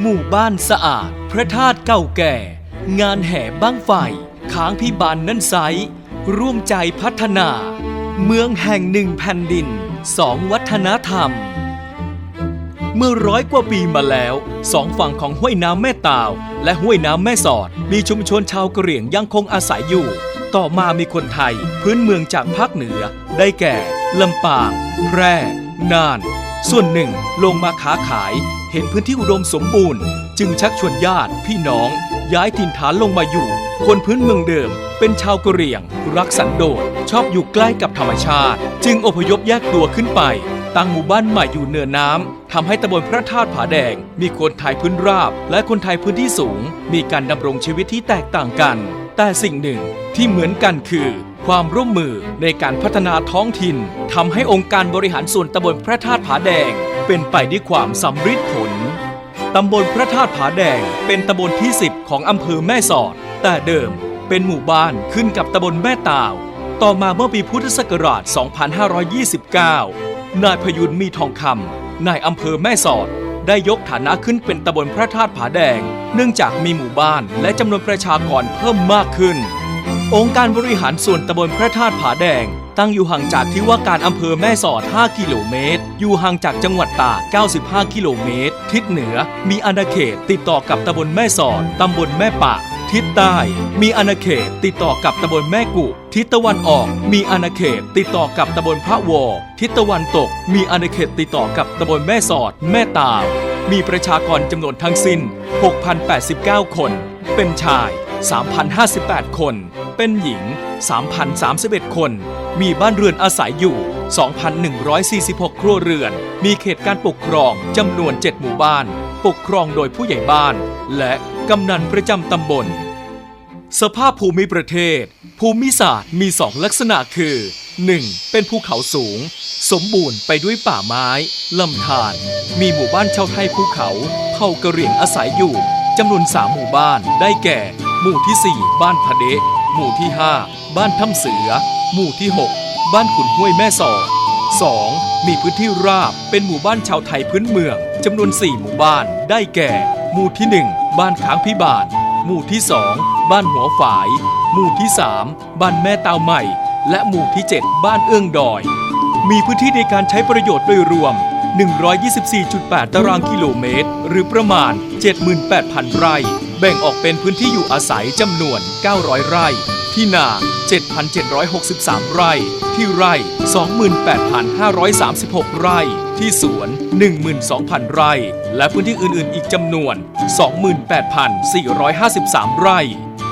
หมู่บ้านสะอาด พระธาตุเก่าแก่ งานแห่บ้างไฟค้างพิบาลนนั่นไซร่วมใจพัฒนา เมืองแห่งหนึ่งแผ่นดินสองวัฒนธรรม เมื่อร้อยกว่าปีมาแล้วสองฝั่งของห้วยน้ำแม่ตาว และห้วยน้ำแม่สอด มีชุมชนชาวกะเหรี่ยงยังคงอาศัยอยู่ ต่อมามีคนไทย พื้นเมืองจากภาคเหนือ ได้แก่ลำปาง แพร่ น่าน ส่วนหนึ่งลงมาค้าขาย เห็นพื้นที่อุดมสมบูรณ์ จึงชักชวนญาติพี่น้อง ย้ายถิ่นฐานลงมาอยู่ คนพื้นเมืองเดิม เป็นชาวกะเหรี่ยง รักสันโดษชอบอยู่ใกล้กับธรรมชาติ จึงอพยพแยกตัวขึ้นไป ตั้งหมู่บ้านใหม่อยู่เหนือน้ำทำให้ตำบลพระธาตุผาแดง มีคนไทยพื้นราบ และคนไทยพื้นที่สูง มีการดำรงชีวิตที่แตกต่างกัน แต่สิ่งหนึ่งที่เหมือนกันคือ ความร่วมมือในการพัฒนาท้องถิ่นทำให้องค์การบริหารส่วนตำบลพระธาตุผาแดง เป็นไปด้วยความสำฤทธิ์ผลตำบลพระธาตุผาแดง เป็นตำบลที่ 10 ของอำเภอแม่สอด แต่เดิมเป็นหมู่บ้านขึ้นกับตำบลแม่ตาว ต่อมาเมื่อปีพุทธศักราช 2529 นายพยุนมีทองคำนายอำเภอแม่สอด ได้ยกฐานะขึ้นเป็นตำบลพระธาตุผาแดง เนื่องจากมีหมู่บ้านและจำนวนประชากรเพิ่มมากขึ้น องค์การบริหารส่วนตำบลพระธาตุผาแดง ตั้งอยู่ห่างจากที่ว่าการอำเภอแม่สอด 5 กิโลเมตร อยู่ห่างจากจังหวัดตาก95 กิโลเมตร ทิศเหนือ มีอาณาเขตติดต่อกับตำบลแม่สอดตำบลแม่ปะ ทิศใต้ มีอาณาเขตติดต่อกับตำบลแม่กุ ทิศตะวันออก มีอาณาเขตติดต่อกับตำบลพระวอ ทิศตะวันตก มีอาณาเขตติดต่อกับตำบลแม่สอด แม่ตาว มีประชากรจำนวนทั้งสิ้น 6,089 คน เป็นชาย 3,058 คน เป็นหญิง 3,031 คน มีบ้านเรือนอาศัยอยู่ 2,146 ครัวเรือน มีเขตการปกครองจำนวน 7 หมู่บ้าน ปกครองโดยผู้ใหญ่บ้าน และกำนันประจำตำบล สภาพภูมิประเทศ ภูมิศาสตร์มีสองลักษณะคือ 1. เป็นภูเขาสูง สมบูรณ์ไปด้วยป่าไม้ลำธารมีหมู่บ้านชาวไทยภูเขา เผ่ากะเหรี่ยงอาศัยอยู่จำนวนสามหมู่บ้านได้แก่ หมู่ที่ 4 บ้านพะเดะหมู่ที่ 5 บ้านถ้ำเสือ หมู่ที่ 6 บ้านขุนห้วยแม่สอด 2. มีพื้นที่ราบเป็นหมู่บ้านชาวไทยพื้นเมืองจำนวน 4 หมู่บ้านได้แก่ หมู่ที่ 1 บ้านค้างพิบาล หมู่ที่ 2 บ้านหัวฝาย หมู่ที่ 3 บ้านแม่ตาวใหม่ และหมู่ที่ 7 บ้านเอื้องดอย มีพื้นที่ในการใช้ประโยชน์โดยรวม 124.8 ตารางกิโลเมตร หรือประมาณ 78,000 ไร่ แบ่งออกเป็นพื้นที่อยู่อาศัยจำนวน 900 ไร่ ที่นา 7,763 ไร่ ที่ไร่ 28,536 ไร่ ที่สวน 12,000 ไร่ และพื้นที่อื่น ๆ อีกจำนวน 28,453 ไร่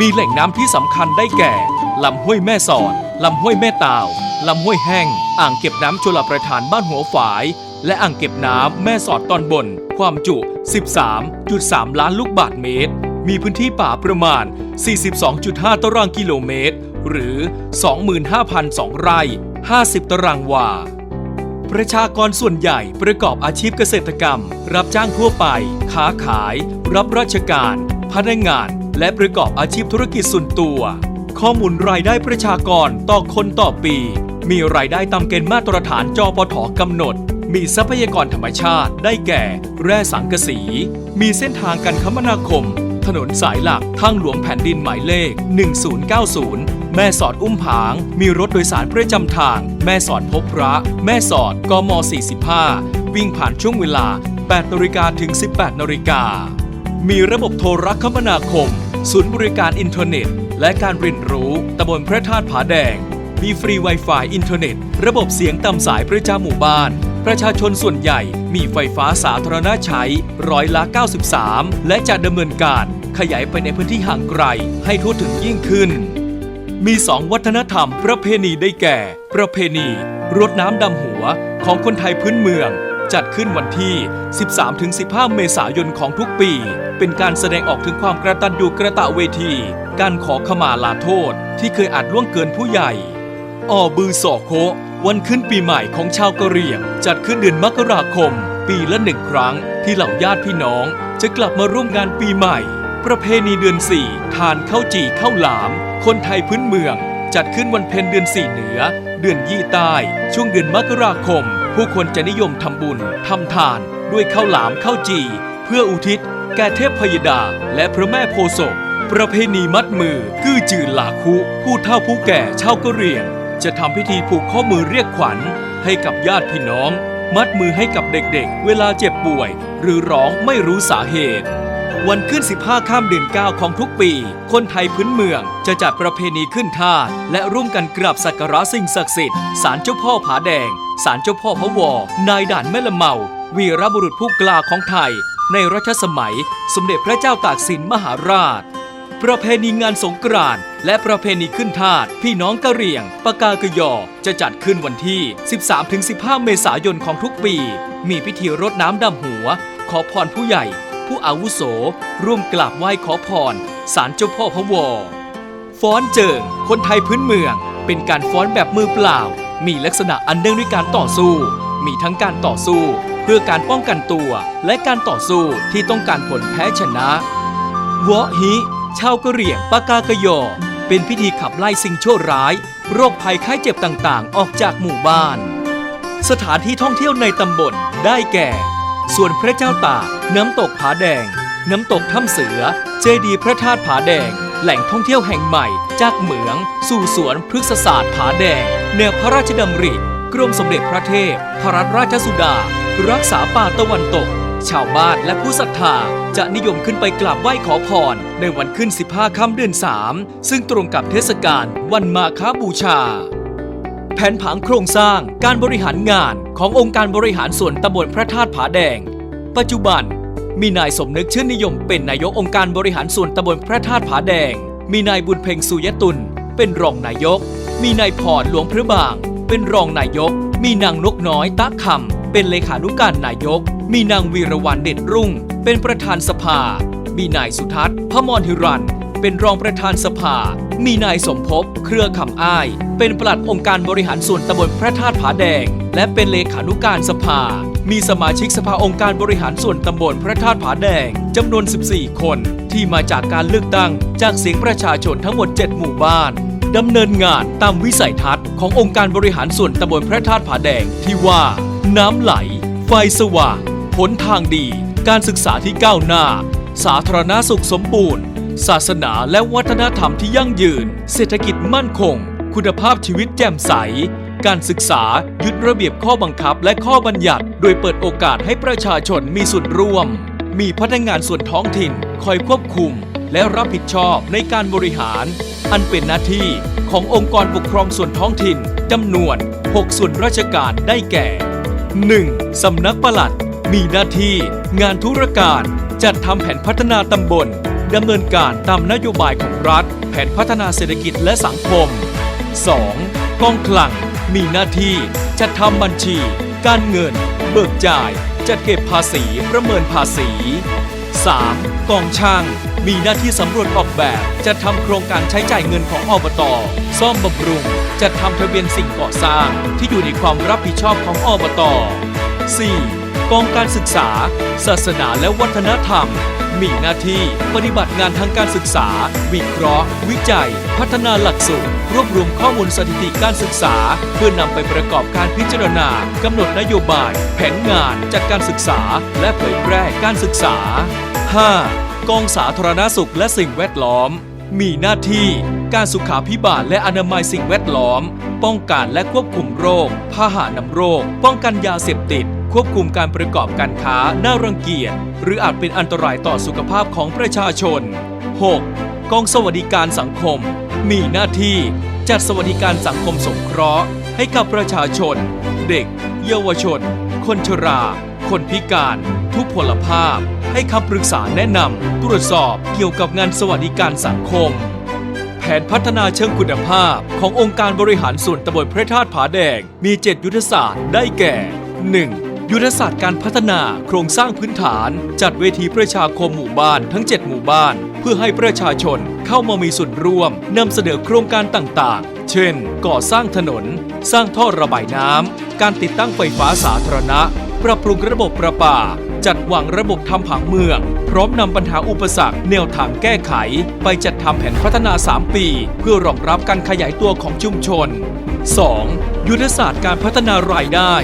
มีแหล่งน้ำที่สำคัญได้แก่ ลำห้วยแม่สอด ลำห้วยแม่ตาว ลำห้วยแห้ง อ่างเก็บน้ำชลประทานบ้านหัวฝาย และอ่างเก็บน้ำแม่สอดตอนบน ความจุ 13.3 ล้านลูกบาศก์เมตร มีพื้นที่ป่าประมาณ 42.5 ตารางกิโลเมตร หรือ 25,002 ไร่ 50 ตารางวา ประชากรส่วนใหญ่ประกอบอาชีพเกษตรกรรม รับจ้างทั่วไป ค้าขาย รับราชการ พนักงาน และประกอบอาชีพธุรกิจส่วนตัว ข้อมูลรายได้ประชากรต่อคนต่อปี มีรายได้ตามเกณฑ์มาตรฐานจปทกำหนดมีทรัพยากรธรรมชาติได้แก่ แร่สังกะสี มีเส้นทางการคมนาคม ถนนสายหลักทางหลวงแผ่นดินหมายเลข 1090 แม่สอดอุ้มผาง มีรถโดยสารประจำทาง แม่สอดพบพระ แม่สอดกม 45 วิ่งผ่านช่วงเวลา 8นาฬิกาถึง 18นาฬิกา มีระบบโทรคมนาคม ศูนย์บริการอินเทอร์เน็ต และการเรียนรู้ตำบลพระธาตุผาแดง มีฟรี Wi-Fi อินเทอร์เน็ต ระบบเสียงตามสายประจำหมู่บ้านประชาชนส่วนใหญ่มีไฟฟ้าสาธารณะใช้ร้อยละ 93 และจะดำเนินการ ขยายไปในพื้นที่ห่างไกลให้ทั่วถึงยิ่งขึ้น มีสองวัฒนธรรมประเพณีได้แก่ ประเพณีรดน้ำดำหัวของคนไทยพื้นเมือง จัดขึ้นวันที่ 13-15 เมษายนของทุกปี เป็นการแสดงออกถึงความกระตันยูกระตะเวที การขอขมาลาโทษที่เคยอาจล่วงเกินผู้ใหญ่ออบือสอโควันขึ้นปีใหม่ของชาวกะเหรี่ยง จัดขึ้นเดือนมกราคม ปีละหนึ่งครั้งที่เหล่าญาติพี่น้อง จะกลับมาร่วมงานปีใหม่ ประเพณีเดือนสี่ทานข้าวจี่ข้าวหลาม คนไทยพื้นเมือง จัดขึ้นวันเพ็ญเดือนสี่เหนือ เดือนยี่ใต้ ช่วงเดือนมกราคม ผู้คนจะนิยมทำบุญทำทาน ด้วยข้าวหลามข้าวจีเพื่ออุทิศ แก่เทพพยดา และพระแม่โพศพประเพณีมัดมือกื้อจือหลาคุ ผู้เฒ่าผู้แก่ชาวกะเหรี่ยง จะทำพิธีผูกข้อมือเรียกขวัญ ให้กับญาติพี่น้อง มัดมือให้กับเด็กๆ เวลาเจ็บป่วย หรือร้องไม่รู้สาเหตุ วันขึ้น 15 ข้ามเดือน 9 ของทุกปี คนไทยพื้นเมืองจะจัดประเพณีขึ้นท่าสและร่วมกันกราบสักการะสิ่งศักดิ์สิทธิ์ศาลเจ้าพ่อผาแดงศาลเจ้าพ่อพระวอนายด่านแม่ละเมา วีรบุรุษผู้กล้าของไทย ในรัชสมัย สมเด็จพระเจ้าตากสินมหาราช ประเพณีงานสงกรานต์และประเพณีขึ้นทาสพี่น้องกะเหรี่ยงปากากยอจะจัดขึ้นวันที่ 13-15 เมษายนของทุกปี มีพิธีรดน้ำดำหัว ขอพรผู้ใหญ่ ผู้อาวุโส ร่วมกราบไหว้ขอพรศาลเจ้าพ่อพระวอฟ้อนเจิง คนไทยพื้นเมือง เป็นการฟ้อนแบบมือเปล่า มีลักษณะอันเนื่องด้วยการต่อสู้ มีทั้งการต่อสู้ เพื่อการป้องกันตัว และการต่อสู้ที่ต้องการผลแพ้ชนะวะฮิชาวกะเหรี่ยงปากากยอ เป็นพิธีขับไล่สิ่งชั่วร้าย โรคภัยไข้เจ็บต่างๆ ออกจากหมู่บ้าน สถานที่ท่องเที่ยวในตำบลได้แก่ ส่วนพระเจ้าตากน้ำตกผาแดง น้ำตกถ้ำเสือ เจดีย์พระธาตุผาแดง แหล่งท่องเที่ยวแห่งใหม่ จากเหมือง สู่สวนพฤกษศาสตร์ผาแดง แนวพระราชดำริกรมสมเด็จพระเทพ พระรัตนราชสุดา รักษาป่าตะวันตก ชาวบ้านและผู้ศรัทธา จะนิยมขึ้นไปกราบไหว้ขอพร ในวันขึ้น 15 ค่ำเดือน 3 ซึ่งตรงกับเทศกาลวันมาฆบูชา แผนผังโครงสร้างการบริหารงาน ขององค์การบริหารส่วนตำบลพระธาตุผาแดง ปัจจุบัน มีนายสมนึกชื่นนิยมเป็นนายกองค์การบริหารส่วนตำบลพระธาตุผาแดง มีนายบุญเพ็งสุยตุลเป็นรองนายก มีนายพรหลวงพระบาง เป็นรองนายก มีนางนกน้อยตะคำเป็นเลขานุการนายก มีนางวีรวรรณเด็ดรุ่ง เป็นประธานสภา มีนายสุทัศน์พมรหิรันเป็นรองประธานสภา มีนายสมภพ เครือคำอ้าย เป็นปลัดองค์การบริหารส่วนตำบลพระธาตุผาแดง และเป็นเลขานุการสภา มีสมาชิกสภาองค์การบริหารส่วนตำบลพระธาตุผาแดงจำนวน 14 คน ที่มาจากการเลือกตั้งจากเสียงประชาชนทั้งหมด 7 หมู่บ้านดำเนินงานตามวิสัยทัศน์ขององค์การบริหารส่วนตำบลพระธาตุผาแดงที่ว่า น้ำไหล ไฟสว่างผลทางดี การศึกษาที่ก้าวหน้า สาธารณสุขสมบูรณ์ ศาสนาและวัฒนธรรมที่ยั่งยืน เศรษฐกิจมั่นคง คุณภาพชีวิตแจ่มใส การศึกษา ยึดระเบียบข้อบังคับและข้อบัญญัติ โดยเปิดโอกาสให้ประชาชนมีส่วนร่วม มีพนักงานส่วนท้องถิ่น คอยควบคุม และรับผิดชอบในการบริหาร อันเป็นหน้าที่ขององค์กรปกครองส่วนท้องถิ่นจำนวน 6 ส่วนราชการได้แก่ 1. สำนักปลัด มีหน้าที่ งานธุรการ จัดทำแผนพัฒนาตำบลดำเนินการตามนโยบายของรัฐ แผนพัฒนาเศรษฐกิจและสังคม 2. กองคลัง มีหน้าที่จัดทำบัญชี การเงิน เบิกจ่าย จัดเก็บภาษีประเมินภาษี 3. กองช่าง มีหน้าที่สำรวจออกแบบ จัดทำโครงการใช้จ่ายเงินของอบต ซ่อมบำรุง จัดทำทะเบียนสิ่งก่อสร้าง ที่อยู่ในความรับผิดชอบของอบต 4. กองการศึกษา ศาสนาและวัฒนธรรม มีหน้าที่ปฏิบัติงานทางการศึกษา วิเคราะห์ วิจัย พัฒนาหลักสูตร รวบรวมข้อมูลสถิติการศึกษา เพื่อนำไปประกอบการพิจารณากำหนดนโยบาย แผนงานจัดการศึกษา และเผยแพร่การศึกษา 5. กองสาธารณสุขและสิ่งแวดล้อม มีหน้าที่การสุขาพิบาลและอนามัยสิ่งแวดล้อม ป้องกันและควบคุมโรค พาหะนำโรค ป้องกันยาเสพติด ควบคุมการประกอบการค้าน่ารังเกียจ หรืออาจเป็นอันตรายต่อสุขภาพของประชาชน 6. กองสวัสดิการสังคม มีหน้าที่จัดสวัสดิการสังคมสงเคราะห์ ให้กับประชาชน เด็ก เยาวชน คนชรา คนพิการ ทุกพลภาพ ให้คำปรึกษาแนะนำตรวจสอบเกี่ยวกับงานสวัสดิการสังคม แผนพัฒนาเชิงคุณภาพขององค์การบริหารส่วนตำบลพระธาตุผาแดง มี 7 ยุทธศาสตร์ได้แก่ 1. ยุทธศาสตร์การพัฒนาโครงสร้างพื้นฐาน จัดเวทีประชาคมหมู่บ้านทั้ง 7 หมู่บ้าน เพื่อให้ประชาชนเข้ามามีส่วนร่วมนำเสนอโครงการต่างๆ เช่น ก่อสร้างถนน สร้างท่อระบายน้ำการติดตั้งไฟฟ้าสาธารณะ ปรับปรุงระบบประปา จัดวางระบบทำผังเมือง พร้อมนำปัญหาอุปสรรคแนวทางแก้ไข ไปจัดทำแผนพัฒนา 3 ปี เพื่อรองรับการขยายตัวของชุมชน 2. ยุทธศาสตร์การพัฒนารายได้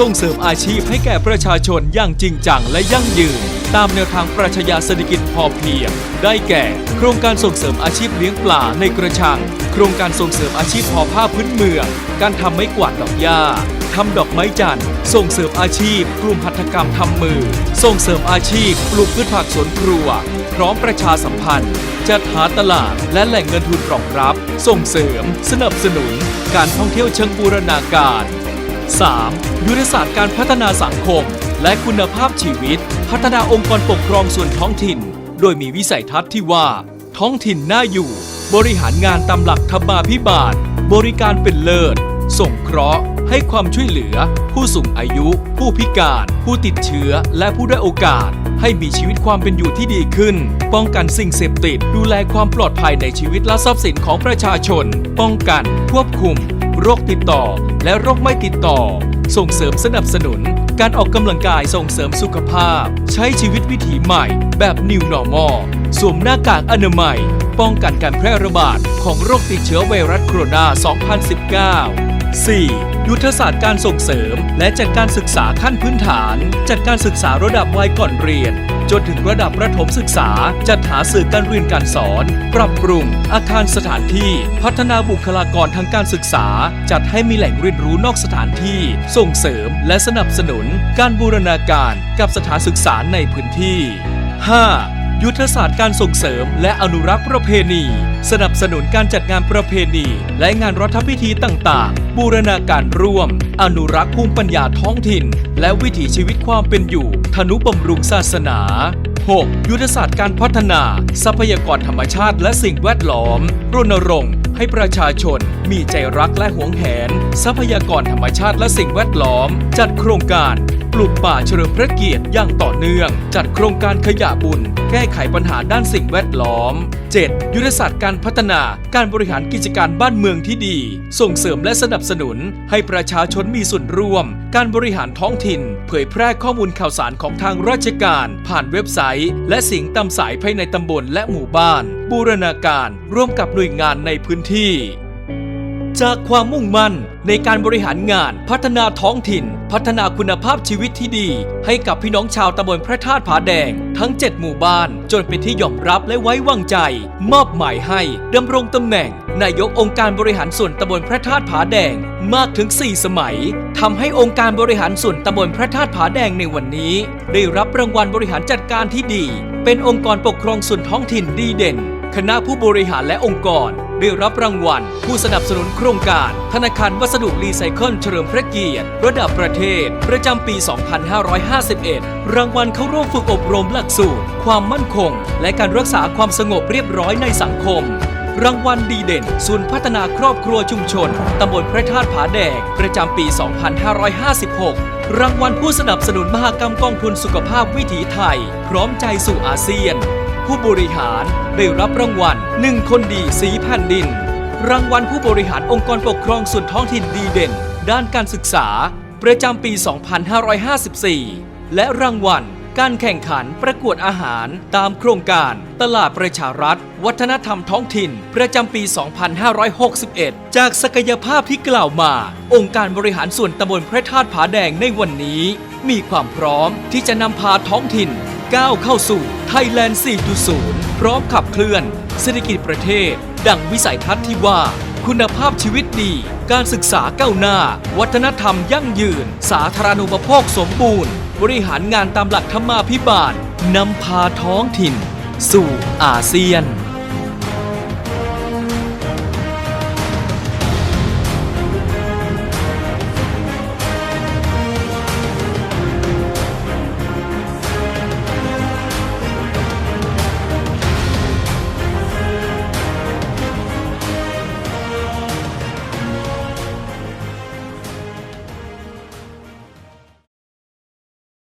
ส่งเสริมอาชีพให้แก่ประชาชนอย่างจริงจังและยั่งยืน ตามแนวทางปรัชญาเศรษฐกิจพอเพียง ได้แก่ โครงการส่งเสริมอาชีพเลี้ยงปลาในกระชัง โครงการส่งเสริมอาชีพทอผ้าพื้นเมือง การทำไม้กวาดดอกหญ้าทำดอกไม้จันทร์ส่งเสริมอาชีพ กลุ่มหัตถกรรมทำมือ ส่งเสริมอาชีพ ปลูกพืชผักสวนครัว พร้อมประชาสัมพันธ์ จัดหาตลาดและแหล่งเงินทุนรองรับ ส่งเสริม สนับสนุน การท่องเที่ยวเชิงบูรณาการ 3. ยุทธศาสตร์การพัฒนาสังคม และคุณภาพชีวิต พัฒนาองค์กรปกครองส่วนท้องถิ่น โดยมีวิสัยทัศน์ที่ว่า ท้องถิ่นน่าอยู่ บริหารงานตามหลักธรรมาภิบาล บริการเป็นเลิศ ส่งเคราะห์ ให้ความช่วยเหลือ ผู้สูงอายุ ผู้พิการ ผู้ติดเชื้อ และผู้ได้โอกาส ให้มีชีวิตความเป็นอยู่ที่ดีขึ้น ป้องกันสิ่งเสพติด ดูแลความปลอดภัยในชีวิตและทรัพย์สินของประชาชน ป้องกัน ควบคุม โรคติดต่อ และโรคไม่ติดต่อ ส่งเสริมสนับสนุน การออกกำลังกายส่งเสริมสุขภาพ ใช้ชีวิตวิถีใหม่แบบ New Normal สวมหน้ากากอนามัย ป้องกันการแพร่ระบาดของโรคติดเชื้อไวรัสโคโรนา 2019 4. ยุทธศาสตร์การส่งเสริม และจัดการศึกษาขั้นพื้นฐาน จัดการศึกษาระดับวัยก่อนเรียน นถึงระดับประถมศึกษา จัดหาสื่อการเรียนการสอน ปรับปรุง อาคารสถานที่ พัฒนาบุคลากรทางการศึกษา จัดให้มีแหล่งเรียนรู้นอกสถานที่ ส่งเสริม และสนับสนุน การบูรณาการกับสถานศึกษาในพื้นที่ 5. ยุทธศาสตร์การส่งเสริม และอนุรักษ์ประเพณี สนับสนุนการจัดงานประเพณี และงานรัฐพิธีต่างๆ บูรณาการร่วม อนุรักษ์ภูมิปัญญาท้องถิ่น และวิถีชีวิตความเป็นอยู่ ธนุบำรุงศาสนา 6. ยุทธศาสตร์การพัฒนา ทรัพยากรธรรมชาติและสิ่งแวดล้อม รณรงค์ ให้ประชาชนมีใจรักและหวงแหน ทรัพยากรธรรมชาติและสิ่งแวดล้อม จัดโครงการปลูกป่าเฉลิมพระเกียรติอย่างต่อเนื่อง จัดโครงการขยะบุญ แก้ไขปัญหาด้านสิ่งแวดล้อม 7. ยุทธศาสตร์การพัฒนาการบริหารกิจการบ้านเมืองที่ดี ส่งเสริมและสนับสนุน ให้ประชาชนมีส่วนร่วม การบริหารท้องถิ่น เผยแพร่ข้อมูลข่าวสารของทางราชการ ผ่านเว็บไซต์ และสียงตามสายภายในตำบลและหมู่บ้าน บูรณาการ ร่วมกับหน่วยงานในพื้นที่ จากความมุ่งมั่นในการบริหารงานพัฒนาท้องถิ่น พัฒนาคุณภาพชีวิตที่ดี ให้กับพี่น้องชาวตำบลพระธาตุผาแดง ทั้ง 7 หมู่บ้าน จนเป็นที่ยอมรับและไว้วางใจ มอบหมายให้ดำรงตำแหน่ง นายกองค์การบริหารส่วนตำบลพระธาตุผาแดงมากถึง 4 สมัยทำให้องค์การบริหารส่วนตำบลพระธาตุผาแดงในวันนี้ ได้รับรางวัลบริหารจัดการที่ดี เป็นองค์กรปกครองส่วนท้องถิ่นดีเด่น คณะผู้บริหารและองค์กร ได้รับรางวัล ผู้สนับสนุนโครงการ ธนาคารวัสดุรีไซเคิลเฉลิมพระเกียรติ ระดับประเทศ ประจำปี 2551 รางวัลเข้าร่วมฝึกอบรมหลักสูตร ความมั่นคง และการรักษาความสงบเรียบร้อยในสังคม รางวัลดีเด่น ศูนย์พัฒนาครอบครัวชุมชน ตำบลพระธาตุผาแดง ประจำปี 2556รางวัลผู้สนับสนุนมหกรรมกองทุนสุขภาพวิถีไทย พร้อมใจสู่อาเซียน ผู้บริหารได้รับรางวัลหนึ่งคนดีสีแผ่นดิน รางวัลผู้บริหารองค์กรปกครองส่วนท้องถิ่นดีเด่น ด้านการศึกษา ประจำปี 2554 และรางวัลการแข่งขันประกวดอาหารตามโครงการตลาดประชารัฐ วัฒนธรรมท้องถิ่น ประจำปี 2561 จากศักยภาพที่กล่าวมา องค์การบริหารส่วนตำบลพระธาตุผาแดงในวันนี้ มีความพร้อมที่จะนำพาท้องถิ่นก้าวเข้าสู่ ไทยแลนด์ 4.0 พร้อมขับเคลื่อน เศรษฐกิจประเทศ ดังวิสัยทัศน์ที่ว่า คุณภาพชีวิตดี การศึกษาก้าวหน้า วัฒนธรรมยั่งยืน สาธารณูปโภคสมบูรณ์ บริหารงานตามหลักธรรมาภิบาลนำพาท้องถิ่น สู่อาเซียน